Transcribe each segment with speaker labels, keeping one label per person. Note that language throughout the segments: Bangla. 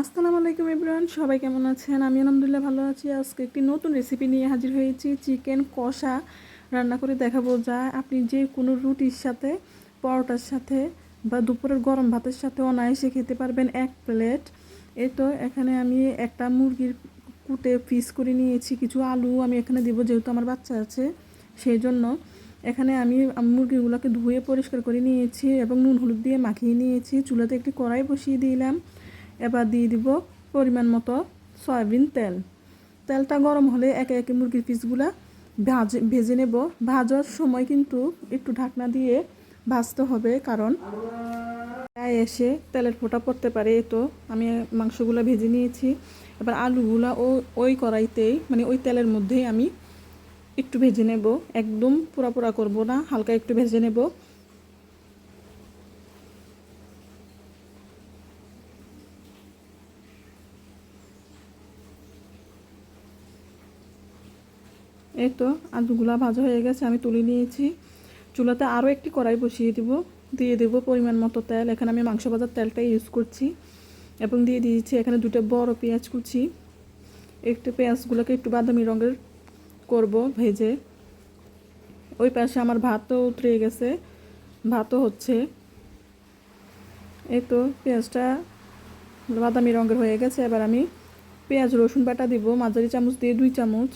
Speaker 1: আসসালামু আলাইকুম ইব্রান সবাই কেমন আছেন? আমি আলহামদুলিল্লাহ ভালো আছি। আজকে একটি নতুন রেসিপি নিয়ে হাজির হয়েছি চিকেন কষা। রান্না করে দেখাবো যা আপনি যে কোনো রুটির সাথে, পরোটার সাথে বা দুপুরের গরম ভাতের সাথে অনায়াসে খেতে পারবেন এক প্লেট এই তো এখানে আমি একটা মুরগির কুটে পিস করে নিয়েছি, কিছু আলু আমি এখানে দেবো যেহেতু আমার বাচ্চা আছে সেই জন্য এখানে আমি মুরগিগুলোকে ধুয়ে পরিষ্কার করে নিয়েছি এবং নুন হলুদ দিয়ে মাখিয়ে নিয়েছি। চুলাতে একটি কড়াই বসিয়ে দিলাম। এবার দিয়ে দিব পরিমাণ মতো সয়াবিন তেল। তেলটা গরম হলে একে একে মুরগির পিসগুলা ভাজে ভেজে নেব। ভাজার সময় কিন্তু একটু ঢাকনা দিয়ে ভাজতে হবে, কারণ গায়ে এসে তেলের ফোঁটা পড়তে পারে। তো আমি মাংসগুলো ভেজে নিয়েছি। এবার আলুগুলা ও ওই কড়াইতেই মানে ওই তেলের মধ্যেই আমি একটু ভেজে নেব। একদম পুরা পুরা করব না, হালকা একটু ভেজে নেব। এই তো, আলুগুলা ভাজা হয়ে গেছে, আমি তুলে নিয়েছি। চুলাতে আরও একটি কড়াই বসিয়ে দিব, দিয়ে দেব পরিমাণ মতো তেল। এখানে আমি মাংস ভাজার তেলটা ইউজ করছি এবং দিয়ে দিয়েছি এখানে দুটো বড় পেঁয়াজ কুচি। একটু পেঁয়াজগুলোকে একটু বাদামি রঙের করব ভেজে। ওই পাশে আমার ভাতও উতরে গেছে, ভাতও হচ্ছে। এই তো, পেঁয়াজটা বাদামি রঙের হয়ে গেছে। এবার আমি পেঁয়াজ রসুন বাটা দিব, মাঝারি চামচ দিয়ে দুই চামচ।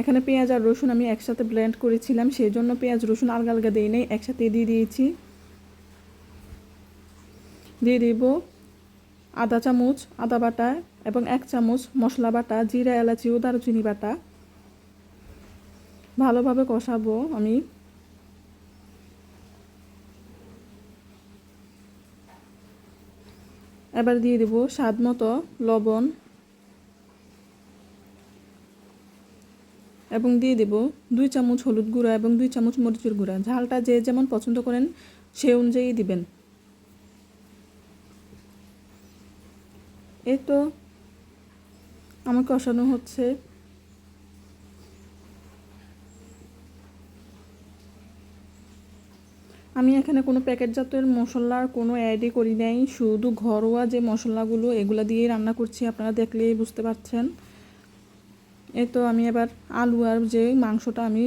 Speaker 1: এখানে পেঁয়াজ আর রসুন আমি একসাথে ব্লেন্ড করেছিলাম সেই জন্য পেঁয়াজ, রসুন আলগা আলগা দিই নেই, একসাথে দিয়ে দিয়েছি। দিয়ে দিব আদা চামচ, আদা বাটা এবং এক চামচ মশলা বাটা, জিরা, এলাচি ও দারুচিনি বাটা। ভালোভাবে কষাবো আমি। এবার দিয়ে দেব স্বাদ মতো লবণ। এবং দিয়ে দেব দুই চামচ হলুদ গুঁড়া এবং দুই চামচ মরিচের গুঁড়া। ঝালটা যে যেমন পছন্দ করেন, সে অনুযায়ী দিবেন। এই তো আমার কষানো হচ্ছে। আমি এখানে কোনো প্যাকেট জাতের মশলার কোনো অ্যাডই করি নাই, শুধু ঘরোয়া যে মশলাগুলো, এগুলো দিয়েই রান্না করছি, আপনারা দেখলেই বুঝতে পারছেন। এই তো আমি এবার আলু আর যে মাংসটা আমি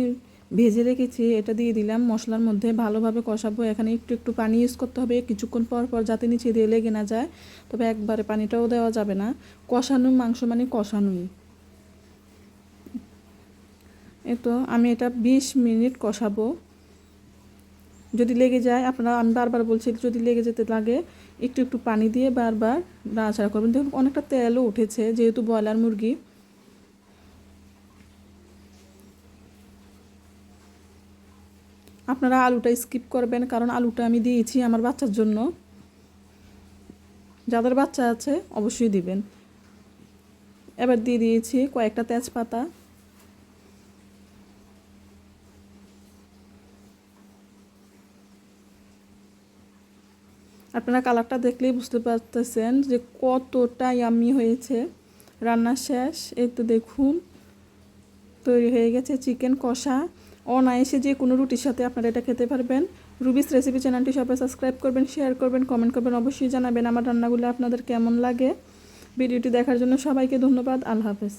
Speaker 1: ভেজে রেখেছি, এটা দিয়ে দিলাম। মশলার মধ্যে ভালোভাবে কষাবো। এখানে একটু একটু পানি ইউজ করতে হবে। কিছুক্ষণ পর পর যাতে নিচে দিয়ে লেগে না যায়। তবে একবারে পানিটাও দেওয়া যাবে না। কষানো মাংস মানে কষানোই। এই তো আমি এটা বিশ মিনিট কষাবো। যদি লেগে যায়, আপনারা, আমি বারবার বলছি, যদি লেগে যেতে লাগে, একটু একটু পানি দিয়ে বারবার নাড়াচাড়া করবেন। দেখুন, অনেকটা তেলও উঠেছে, যেহেতু ব্রয়লার মুরগি। আপনারা আলুটা স্কিপ করবেন, কারণ আলুটা আমি দিয়েছি আমার বাচ্চার জন্য। যাদের বাচ্চা আছে, অবশ্যই দিবেন। এবার দিয়ে দিয়েছি কয়েকটা তেজপাতা। আপনারা কালারটা দেখলেই বুঝতে পারতেছেন যে কতটা ইয়ামি হয়েছে। রান্না শেষ, এই তো দেখুন, তৈরি হয়ে গেছে চিকেন কষা। অনায়াসে যে কোনো রুটির সাথে আপনারা এটা খেতে পারবেন। রুবিস রেসিপি চ্যানেলটি সবাই সাবস্ক্রাইব করবেন, শেয়ার করবেন, কমেন্ট করবেন, অবশ্যই জানাবেন আমার রান্নাগুলো আপনাদের কেমন লাগে। ভিডিওটি দেখার জন্য সবাইকে ধন্যবাদ, আল্লাহ হাফেজ।